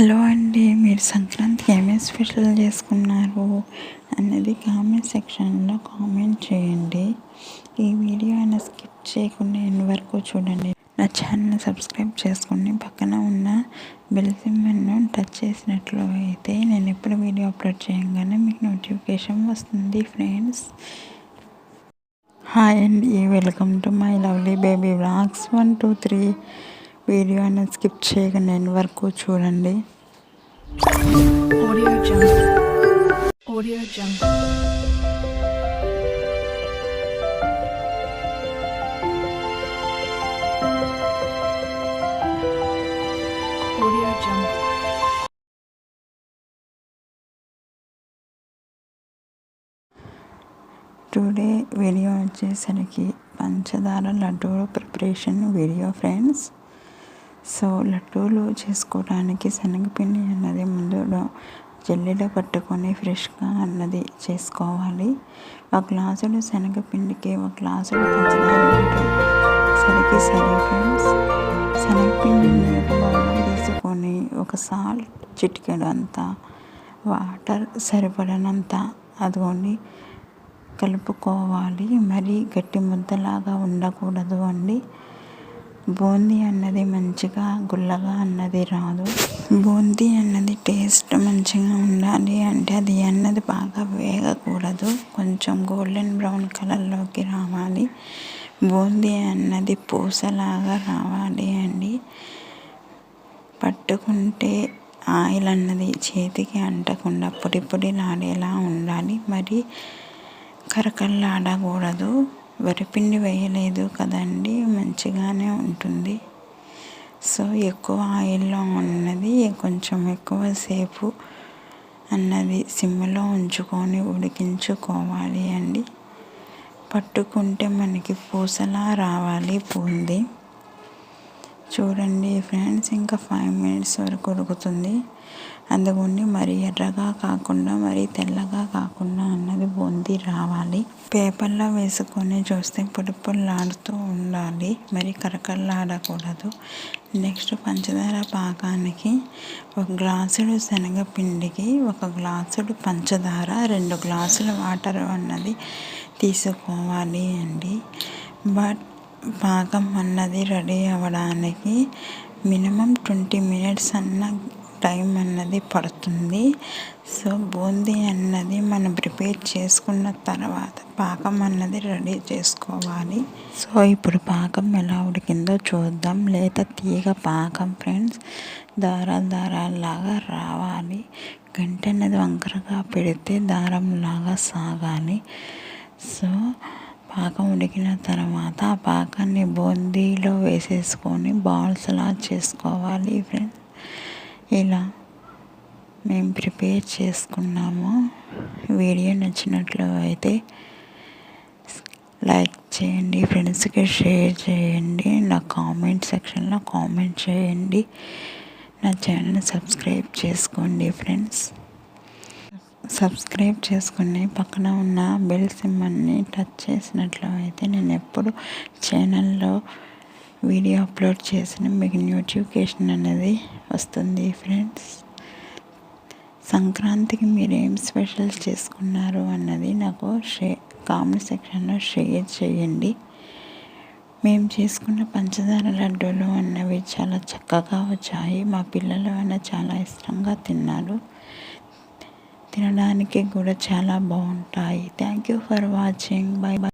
Hello అండి మీరు సంక్రాంతికి ఏమేమి స్పెషల్ చేసుకున్నారు అన్నది కామెంట్ సెక్షన్లో కామెంట్ చేయండి. ఈ వీడియో అయినా స్కిప్ చేయకుండా ఎన్ని వరకు చూడండి. నా ఛానల్ సబ్స్క్రైబ్ చేసుకుని పక్కన ఉన్న బెల్ సింబల్ను టచ్ చేసినట్లు అయితే నేను ఎప్పుడు వీడియో అప్లోడ్ చేయగానే మీకు నోటిఫికేషన్ వస్తుంది ఫ్రెండ్స్ హాయ్ అండి welcome to my lovely baby vlogs one two three video అనేది స్కిప్ చేయకుండా ఎన్ని వరకు చూడండి. Audio Jungle. Audio Jungle. Audio Jungle. Today video వచ్చేసరికి పంచదార లడ్డూలు ప్రిపరేషన్ వీడియో ఫ్రెండ్స్ సో లడ్డూలు చేసుకోవడానికి శనగపిండి అన్నది ముందు జల్లెడ పట్టుకొని ఫ్రెష్గా అన్నది చేసుకోవాలి. ఒక గ్లాసుడు శనగపిండికి ఒక గ్లాసుడు పంచదార సరికి సరే ఫ్రెండ్స్. శనగపిండిని ఒక తీసుకొని ఒక సాల్ట్ చిటికెడు అంతా వాటర్ సరిపడనంత అదిగోండి కలుపుకోవాలి. మరీ గట్టి ముద్దలాగా ఉండకూడదు అండి. బూందీ అన్నది మంచిగా గుల్లగా అన్నది రాదు. బూందీ అన్నది టేస్ట్ మంచిగా ఉండాలి అంటే అది అన్నది బాగా వేగకూడదు. కొంచెం గోల్డెన్ బ్రౌన్ కలర్లోకి రావాలి. బూందీ అన్నది పూసలాగా రావాలి అండి. పట్టుకుంటే ఆయిల్ అన్నది చేతికి అంటకుండా పొడి పొడిలాడేలా ఉండాలి. మరి కరకల్లాడకూడదు వరిపిండి వేయలేదు కదండి మంచిగానే ఉంటుంది. సో ఎక్కువ ఆయిల్లో ఉన్నది కొంచెం ఎక్కువసేపు అన్నది సిమ్లో ఉంచుకొని ఉడికించుకోవాలి అండి. పట్టుకుంటే మనకి పూసలా రావాలి పూంది. చూడండి ఫ్రెండ్స్ ఇంకా ఫైవ్ మినిట్స్ వరకు ఉడుకుతుంది. అందుకని మరి ఎర్రగా కాకుండా మరి తెల్లగా కాకుండా అన్నది బొంది రావాలి. పేపర్లో వేసుకొని చూస్తే పొడిపొల్లాడుతూ ఉండాలి. మరి కరకరలాడకూడదు. నెక్స్ట్ పంచదార పాకానికి ఒక గ్లాసుడు శనగపిండికి ఒక గ్లాసుడు పంచదార రెండు గ్లాసుల వాటర్ అన్నది తీసుకోవాలి అండి. బట్ పాకం అన్నది రెడీ అవ్వడానికి మినిమం ట్వంటీ మినిట్స్ అన్న టైం అన్నది పడుతుంది. సో బూందీ అన్నది మనం ప్రిపేర్ చేసుకున్న తర్వాత పాకం అన్నది రెడీ చేసుకోవాలి. సో ఇప్పుడు పాకం ఎలా ఉడికిందో చూద్దాం. లేదా తీగ పాకం ఫ్రెండ్స్ దారాలు దారాల్లాగా రావాలి. గంట అన్నది వంకరగా పెడితే దారంలాగా సాగాలి. సో పాకం ఉడికిన తర్వాత ఆ పాకాన్ని బూందీలో వేసేసుకొని బాల్స్లా చేసుకోవాలి ఫ్రెండ్స్ ఇలా మేము ప్రిపేర్ చేసుకున్నాము. వీడియో నచ్చినట్లు అయితే లైక్ చేయండి ఫ్రెండ్స్కి షేర్ చేయండి నా కామెంట్ సెక్షన్లో కామెంట్ చేయండి. నా ఛానల్ సబ్స్క్రైబ్ చేసుకోండి ఫ్రెండ్స్ సబ్స్క్రైబ్ చేసుకుని పక్కన ఉన్న బెల్ సింబల్ని టచ్ చేసినట్లు అయితే నేను ఎప్పుడు ఛానల్లో వీడియో అప్లోడ్ చేసిన మీకు నోటిఫికేషన్ అనేది వస్తుంది ఫ్రెండ్స్ సంక్రాంతికి మీరు ఏం స్పెషల్ చేసుకున్నారు అన్నది నాకు షే కామెంట్ సెక్షన్లో షేర్ చేయండి. మేము చేసుకున్న పంచదార లడ్డూలు అన్నవి చాలా చక్కగా వచ్చాయి. మా పిల్లలు అన్న చాలా ఇష్టంగా తిన్నారు. తినడానికి కూడా చాలా బాగుంటాయి. Thank you for watching bye bye